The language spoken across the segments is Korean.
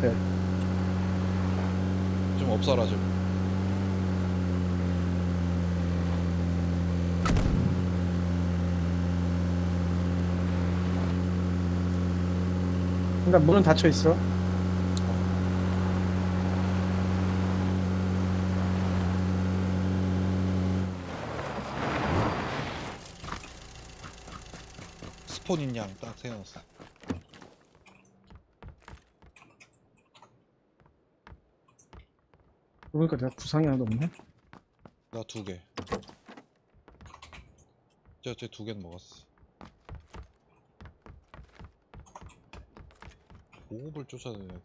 네. 좀 없어라 좀. 그러니까 문은 닫혀 있어. 스폰 인 양 딱 세워놨어. 그러니까 내가 구상이 하나도 없네. 나 두 개. 저쟤 두 개는 먹었어. 보급을 쫓아다녀야 돼.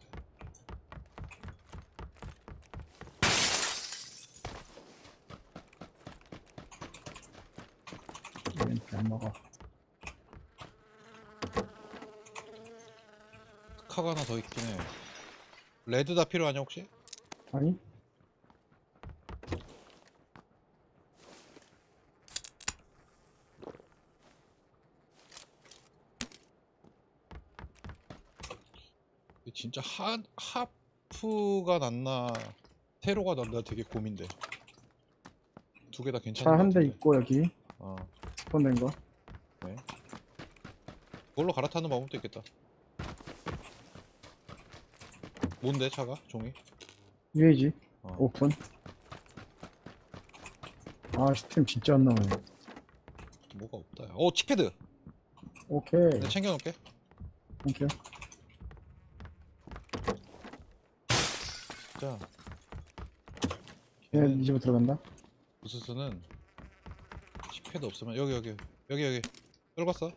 이렇게 안 먹어. 카가 하나 더 있긴 해. 레드 다 필요하냐 혹시? 아니? 진짜 하, 하프가 낫나 테로가 낫나 되게 고민돼. 두 개다차 괜찮은 한것 대. 있고 여기 어. 스폰된 거. 그걸로 갈아타는 방법도 있겠다. 뭔데 차가? 종이? UAG 어. 오픈. 아 스팀 진짜 안 나오네. 뭐가 없다. 야. 어 칙패드. 오케이. 내가 챙겨놓을게. 땡 큐. 자. 얘 걔는 이 집으로 들어간다. 부스스는 칙패드 없으면 여기 여기 여기 여기 떨궜어.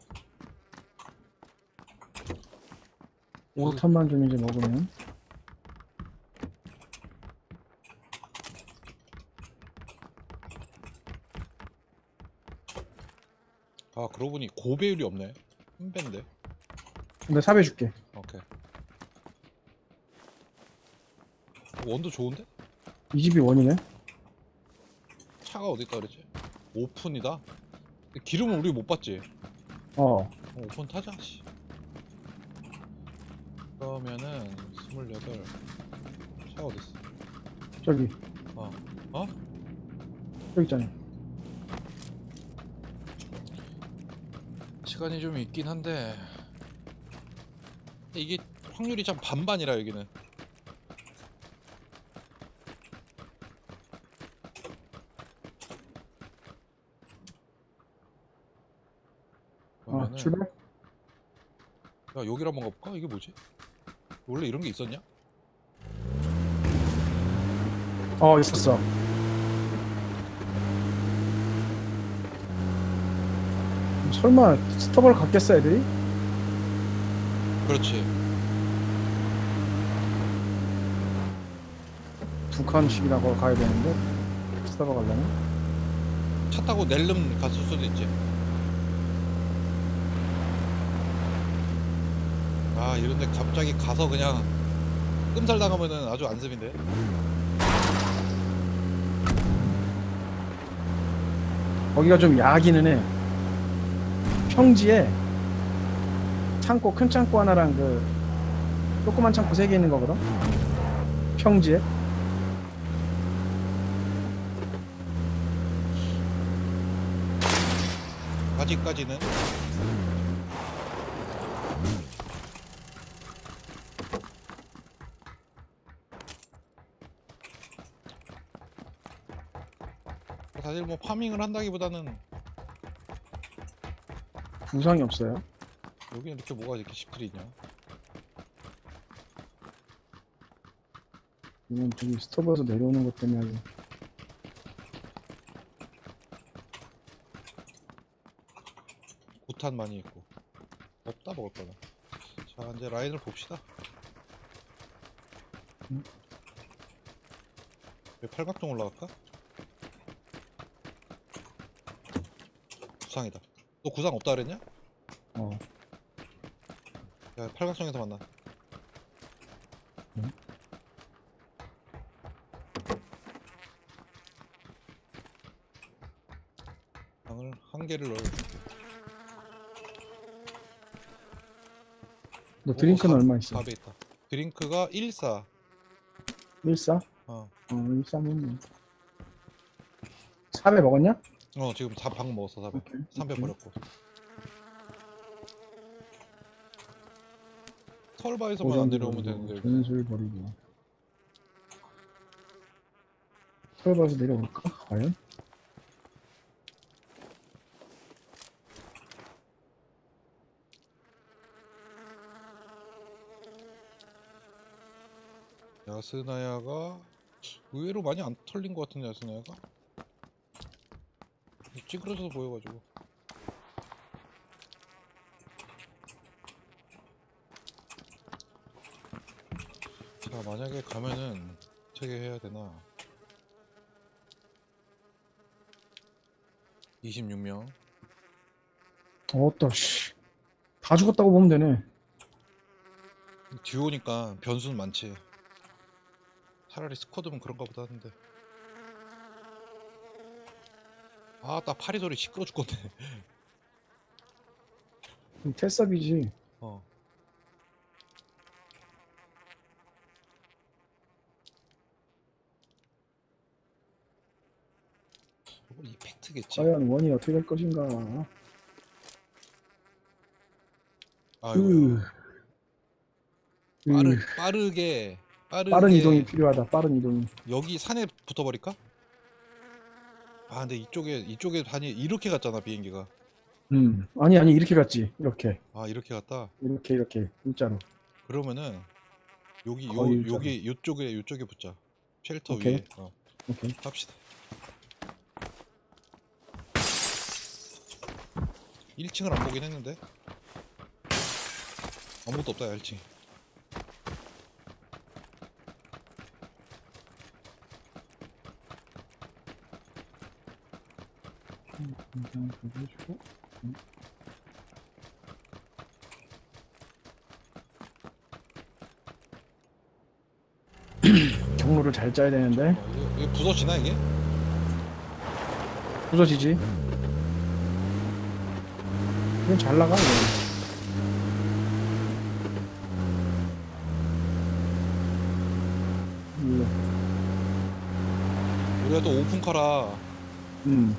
오탄만 좀 이제 먹으면. 아 그러고 보니 고배율이 없네. 한 배인데. 근데 삽해 줄게. 오케이. 원도 좋은데? 이 집이 원이네. 차가 어디 있다 그랬지? 오픈이다. 기름은 우리 못 봤지. 어. 어, 오픈 타자. 씨. 그러면은 스물여덟. 차 어디 있어? 저기. 어. 어? 저기 있잖아. 시간이 좀 있긴 한데 이게 확률이 참 반반이라 여기는. 아 그러면은 출발. 야 여기로 한번 가볼까? 이게 뭐지? 원래 이런 게 있었냐? 어 있었어. 설마 스톱을 갖겠어 애들이? 그렇지. 두 칸씩이나 가야 되는데 스톱을 가려면? 차 타고 낼름 갔을 수도 있지. 아 이런데 갑자기 가서 그냥 끔살 당하면은 아주 안습인데. 거기가 좀 야기는 해. 평지에 창고 큰 창고 하나랑 그 조그만 창고 세 개 있는 거거든. 평지에. 아직까지는 사실 뭐 파밍을 한다기보다는 부상이 없어요. 여기 이렇게 뭐가 이렇게 있냐 이건 저기 스톱에서 내려오는 것 때문에 아주 구탄 많이 있고 없다 먹을 거는 자 이제 라인을 봅시다 음. 왜 팔각정 올라갈까? 구상이다 너 구상 없다 그랬냐? 어. 야 팔각정에서 만나 음. 방을 한 개를 넣어줄게 너 드링크는 오, 사- 얼마 있어? 4배 있다 드링크가 14. 14? 어. 어 13은 4배 먹었냐? 어 지금 다 방금 먹었어 400. 오케이, 300 오케이. 버렸고. 설바에서만 안 내려오면 되는데. 전술 버리고 서울바에서 내려올까? 과연? 야스나야가 의외로 많이 안 털린 것 같은데 야스나야가 찌그러져서 보여가지고. 자 만약에 가면은 어떻게 해야 되나? 26명. 어따 씨다 죽었다고 보면 되네. 듀오니까 변수는 많지. 차라리 스쿼드면 그런가 보다 하는데 아 나 파리 소리 시끄러 죽겠네. 테스업이지. 어. 이거 이펙트겠지. 과연 원이 어떻게 될 것인가. 으. 빠르, 으, 빠르게 빠르게. 빠른 이동이 필요하다. 빠른 이동이. 여기 산에 붙어버릴까? 아 근데 이쪽에 이쪽에 단이 이렇게 갔잖아 비행기가. 음 아니 아니 이렇게 갔지 이렇게. 아 이렇게 갔다? 이렇게 이렇게 진짜로. 그러면은 여기 요 거의 일자로. 여기 요쪽에 요쪽에 붙자. 쉘터 오케이. 위에. 어. 오케이. 합시다. 1층을 안 보긴 했는데? 아무것도 없다 1층 해주고 음. 경로를 잘 짜야 되는데 어, 이거, 이거 부서지나 이게? 부서지지 이건 잘 나가 이거. 우리가 또 오픈카라 음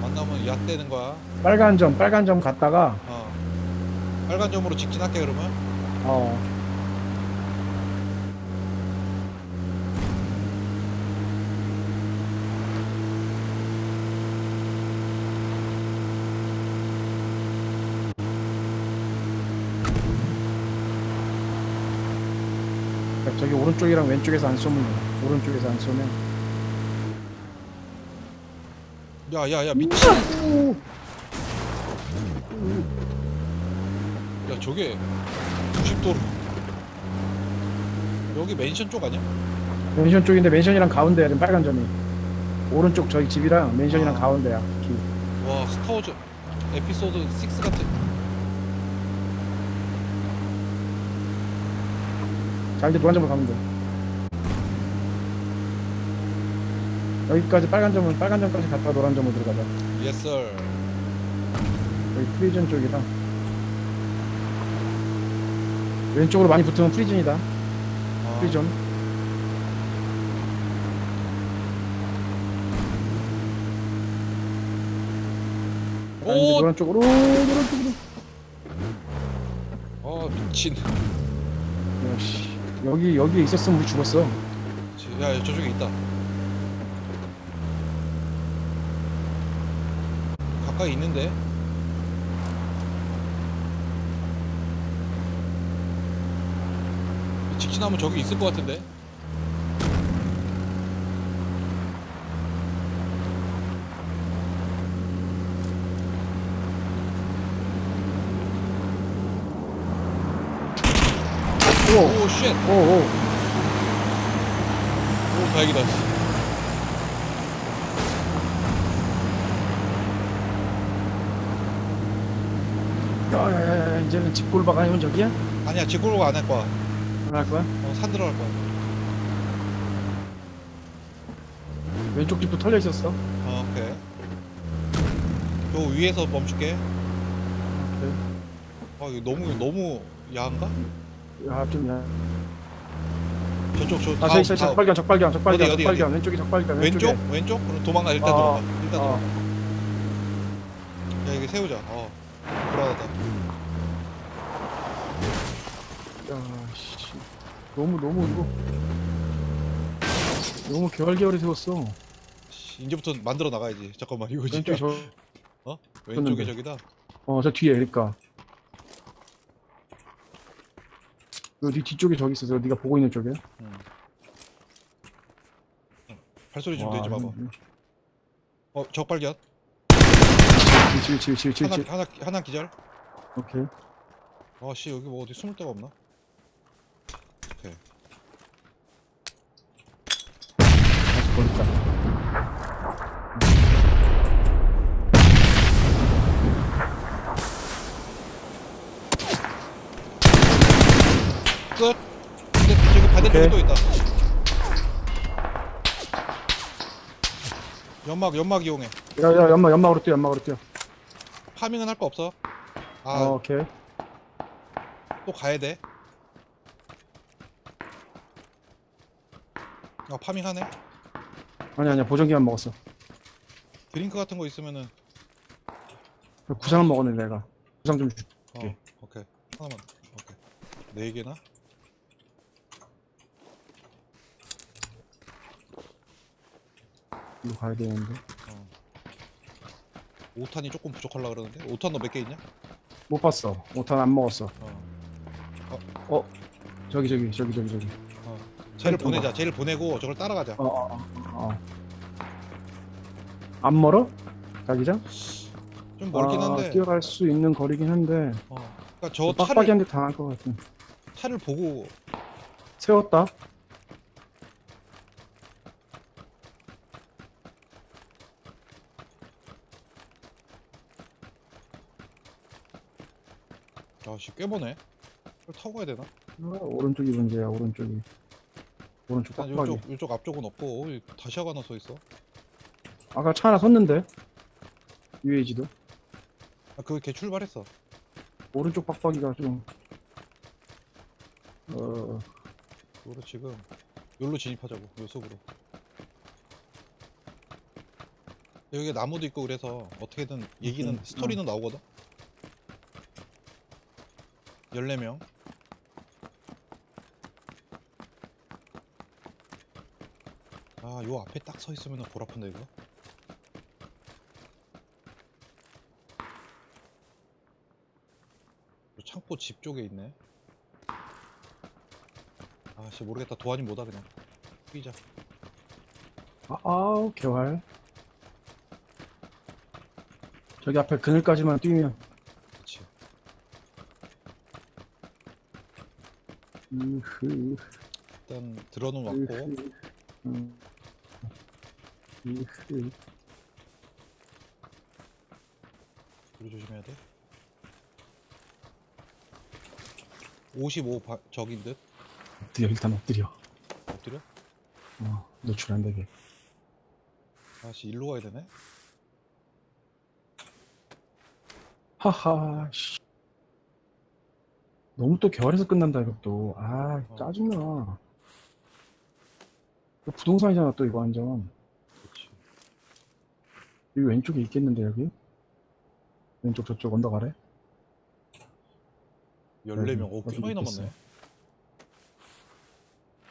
만나면 얕대는 거야? 빨간 점 빨간 점 갔다가 어. 빨간 점으로 직진할게 그러면? 어. 저기 오른쪽이랑 왼쪽에서 안 쏘면 돼. 오른쪽에서 안 쏘면 야야야 미친 오! 야 저게 90도로 여기 맨션 쪽 아니야? 맨션 쪽인데 맨션이랑 가운데야 지금 빨간 점이 오른쪽 저희 집이랑 맨션이랑 아. 가운데야 길. 와 스타워즈 에피소드 6 같은 자 이제 노란 점으로 가면 돼 여기까지 빨간 점은 빨간 점까지 갔다가 노란 점으로 들어가자. 예스 썰 여기 프리즌 쪽이다. 왼쪽으로 많이 붙으면 프리즌이다. 아, 프리즌. 오! 노란 쪽으로 노란 쪽으로. 아 미친. 야씨 여기 여기에 있었으면 우리 죽었어. 야 저쪽에 있다 가까이 있는데. 직진하면 저기 있을 것 같은데. 오쉣. 오, 오. 다행이다 야야야야 이제는 집골박 아니면 저기야? 아니야 제골로 안할 거야 안할 거야? 어, 산 들어갈 거야 왼쪽 집도 털려 있었어 어, 오케이 요 위에서 멈출게 아 이거 너무 너무 야한가? 야 좀 야. 저쪽 저 아 다음, 저기 다음. 적발견 적발견 적발견 어디, 어디, 적발견 왼쪽에 적발견 왼쪽? 왼쪽에. 왼쪽? 그럼 도망가 일단 어, 도망가 일단 어. 도망가 야 이게 세우자 어 불안하다 야씨 너무 너무 이거 너무 개월개월이 세웠어 씨, 이제부터 만들어 나가야지 잠깐만 이거 진짜 왼쪽에 저 어? 왼쪽에 줬는데. 저기다 어, 저 뒤에 그러니까. 그네 뒤쪽에 저기 있어. 저 네가 보고 있는 쪽에. 발소리 좀 와, 내지 마봐 음, 어 적발견 지금 지금 지금 지금 하나 지금. 하나 하나 기절 오케이. 아씨 여기 뭐 어디 숨을 데가 없나 오케이 다시 버릴까. 끝 근데 저기 반대쪽에 오케이. 또 있다 연막 연막 이용해 야, 야, 연막 연막으로 뛰어. 연막으로 뛰어. 파밍은 할 거 없어 어, 아또 오케이. 가야 돼 아, 파밍하네. 아니 아니야. 보정기만 먹었어. 드링크 같은 거 있으면은 구상을 먹었네 내가. 구상 좀 주. 어, 오케이. 오케이. 하나만. 오케이. 네 개나? 이거 가야 되는데. 어. 5탄이 조금 부족하려 그러는데. 5탄 너 몇 개 있냐? 못 봤어. 못한 안 먹었어. 어. 저기 저기 저기 저기 저기. 쟤를 있던 보내자. 쟤를 보내고 저걸 따라가자. 어, 어, 어. 어. 안 멀어? 자기장? 좀 멀긴 아, 한데. 뛰어갈 수 있는 거리긴 한데 어. 그러니까 저 차를 빡빡이한테 당할 것 같은. 차를 보고 세웠다. 아씨 꽤 보네. 이걸 타고 가야 되나? 아, 오른쪽이 문제야. 오른쪽이. 오른쪽 일단 빡빡이. 요쪽 요쪽 앞쪽은 없고 어, 다시아가 하나 서 있어. 아까 차 하나 섰는데. UAG도. 아, 그걔 출발했어. 오른쪽 빡빡이가 좀. 어, 요로 지금 요로 진입하자고. 요 속으로. 여기 나무도 있고 그래서 어떻게든 얘기는 음, 스토리는 나오거든. 14명. 아, 요 앞에 딱 서 있으면 골 아픈데 이거. 요 창고 집 쪽에 있네. 아씨 모르겠다 도안이 뭐다 그냥. 뛰자. 아, 아우, 개활. 저기 앞에 그늘까지만 뛰면. 그치. 으흐, 일단 들어는 왔고 으흐. 음. 으흐. 우리 조심해야 돼. 55 바, 적인 듯 엎드려, 일단 엎드려. 엎드려? 어, 노출 안 되게. 아씨 일로 가야 되네. 하하, 씨. 너무 또 개활해서 끝난다, 이것도. 아, 어. 짜증나. 이거 부동산이잖아, 또 이거 완전. 그렇지. 여기 왼쪽에 있겠는데, 여기? 왼쪽, 저쪽 언덕 아래? 14명. 오, 어디 꽤 많이 있겠어. 남았네.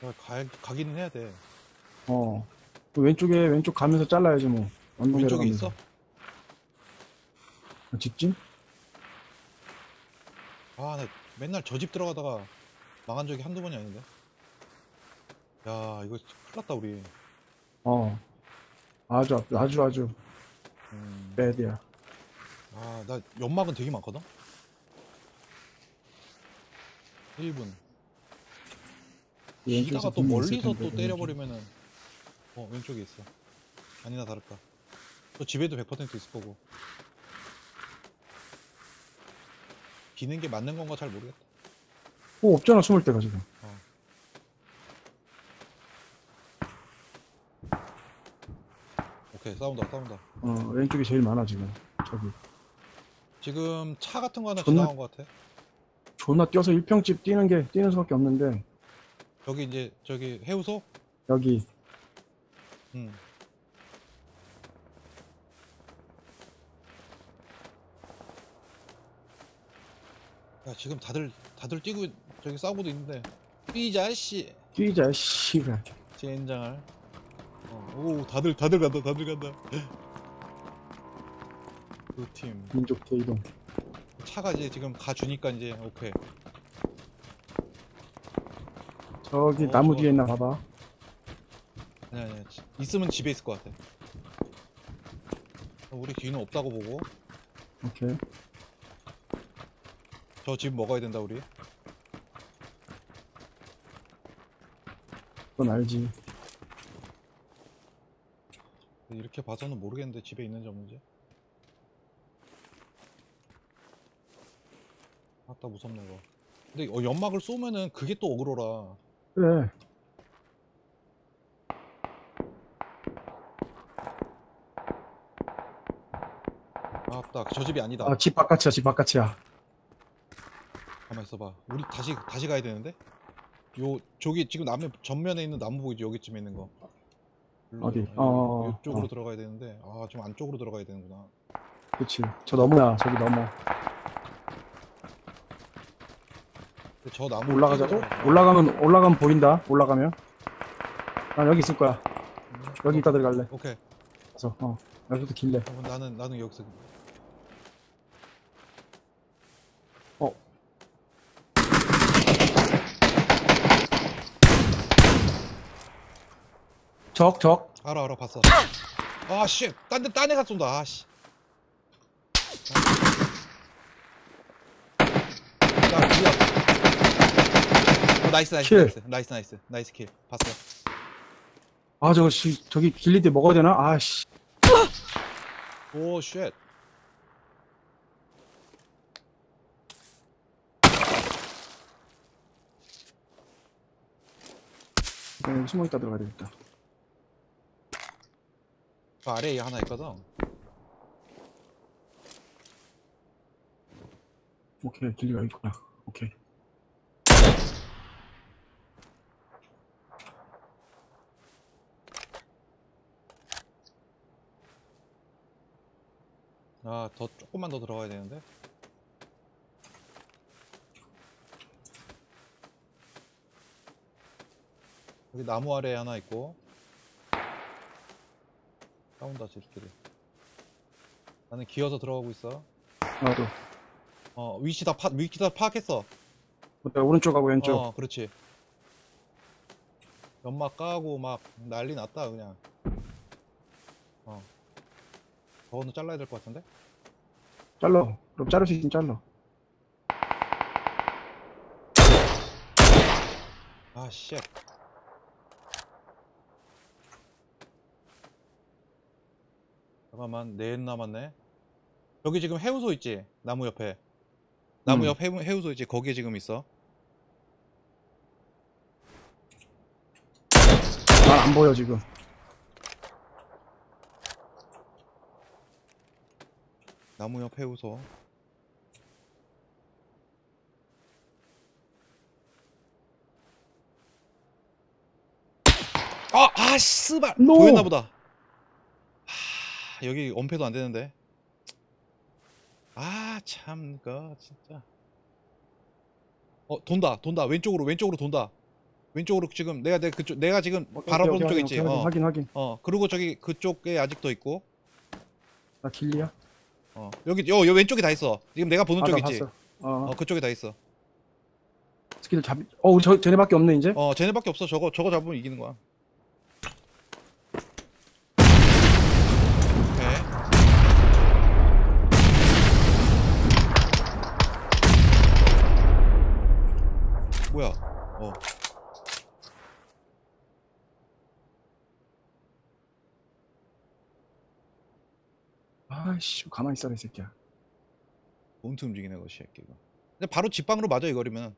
야, 가, 가기는 해야 돼. 어. 그 왼쪽에, 왼쪽 가면서 잘라야지, 뭐. 언덕 왼쪽에 내려가면서. 있어? 어, 직진? 아, 나 맨날 저 집 들어가다가 망한 적이 한두 번이 아닌데. 야, 이거 큰일 났다, 우리. 어. 아주, 앞- 아주, 아주, 음, 배드야. 아, 나 연막은 되게 많거든? 1분. 이다가 또 멀리서 또 때려버리면은 어 왼쪽에 있어 아니나 다를까 또 집에도 100% 있을 거고 비는 게 맞는 건가 잘 모르겠다 어, 없잖아, 숨을 데가 지금. 오케이 싸운다 싸운다 어, 왼쪽이 제일 많아, 지금. 저기. 지금 차 같은 거 하나 존나- 지나간 것 같아 존나 뛰어서 1평집 뛰는 게, 뛰는 수밖에 없는데. 여기 이제 저기 해우소? 여기 응. 야 지금 다들 다들 뛰고 저기 싸우고도 있는데. 삐자 씨. 뛰자 씨발 젠장할 어, 오 다들 다들 간다 다들 간다. 그팀. 민족 대 이동. 차가 이제 지금 가주니까 이제 오케이. 저기 어, 나무 좋아. 뒤에 있나 봐봐. 아니 아니 지- 있으면 집에 있을 것 같아. 어, 우리 뒤는 없다고 보고. 오케이 저 집 먹어야 된다 우리. 그건 알지. 이렇게 봐서는 모르겠는데 집에 있는지 없는지. 아따 무섭네 이거. 근데 어, 연막을 쏘면은 그게 또 어그로라. 그래. 아따 저 집이 아니다. 아 집 바깥이야 집 바깥이야 가만 있어봐. 우리 다시 다시 가야 되는데? 요 저기 지금 남의 전면에 있는 나무 보이지 여기쯤에 있는 거. 어디? 요- 어, 어, 어, 어. 들어가야 되는데. 아좀 안쪽으로 들어가야 되는구나. 그치. 저 너머야. 저기 근데 저 나무 올라가자고? 올라가면 올라가면 보인다. 올라가면. 난 여기 있을 거야. 여기 있다 들어갈래. 오케이. 그래서 어. 여기부터 길래. 그럼 나는 나는 여기서 어. 적 적. 알아 알아 봤어. 아 씨. 딴데 딴 애가 쏜다. 아 씨. 나 미안 어, 나이스 나이스 킬. 나이스. 나이스 나이스. 나이스 킬. 봤어. 아 저거 씨, 저기 때 먹어야 되나? 아 씨. 오쉣. 여기 숨어 있다 들어가야 되겠다 그 아래에 하나 있거든. 오케이 길리가 있구나. 오케이. 아 더 조금만 더 들어가야 되는데? 여기 나무 아래에 하나 있고 싸운다 쟤들끼리 나는 기어서 들어가고 있어. 나도. 어 위치 다 파, 위치 다 파악했어. 내가 오른쪽하고 왼쪽. 어 그렇지. 연막 까고 막 난리 났다 그냥. 어. 저거는 잘라야 될 것 같은데? 잘라 그럼 자를 수 있으면 잘라 아, 쉣. 잠깐만, 넷 남았네. 여기 지금 해우소 있지? 나무 옆에. 나무 음. 옆 해우, 해우소 있지? 거기에 지금 있어. 난안 보여 지금 나무 옆 해우소. 아, 아, 씨발! 노! 보였나 보다. 하, 여기 엄폐도 안 되는데. 아, 참, 그 진짜. 어, 돈다, 돈다. 왼쪽으로, 왼쪽으로 돈다. 왼쪽으로 지금, 내가, 내가 그쪽, 내가 지금 오케이, 쪽 있지? 어, 확인 확인 어, 그리고 저기, 그쪽에 아직도 있고. 나 길리야 어, 여기, 요, 요 왼쪽에 다 있어. 지금 내가 보는 아, 쪽나 있지? 봤어 어, 어, 그쪽에 다 있어. 스킬 어 우리 저 쟤네밖에 없네 이제 어, 쟤네밖에 없어. 저거, 저거 잡으면 이기는 거야. 뭐야? 어. 아이씨 가만히 있어라 이 새끼야 몸트 움직이네, 그 새끼가. 근데 바로 집방으로 맞아, 이거리면.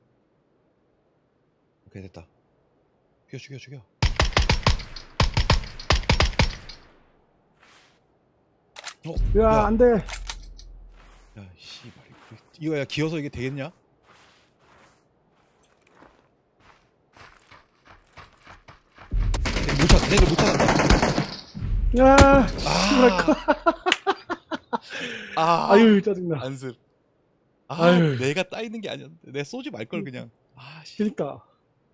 오케이, 됐다. 죽여, 죽여, 죽여. 어, 야 야. 안돼 야, 씨발. 이거 야, 기어서 이게 되겠냐? 얘를 못 찾았다. 야, 아, 아, 아유 짜증나. 안습. 아, 아유. 내가 따 있는 게 아니었는데. 내가 쏘지 말 걸 그냥. 아, 씨. 그러니까.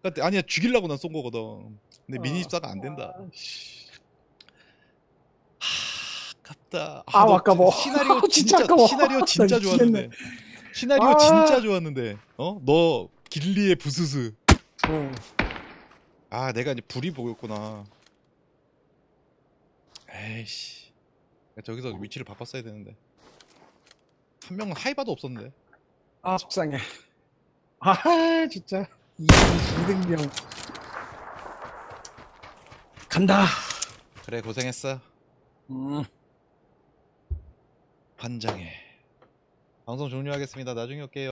그러니까 아니야 죽이려고 난 쏜 거거든. 근데 아. 미니 입사가 안 된다. 아, 씨. 하, 아깝다. 아, 너 아까워. 시나리오 진짜 진짜 아까워. 시나리오 진짜 나 좋았는데. 시나리오 아. 진짜 좋았는데. 어? 너 길리의 부스스. 응. 아, 내가 이제 불이 보였구나. 에이씨. 저기서 위치를 바꿨어야 되는데. 한 명은 하이바도 없었는데. 아 속상해. 아 진짜 이등병 간다. 그래, 고생했어. 음. 반장해. 방송 종료하겠습니다. 나중에 올게요.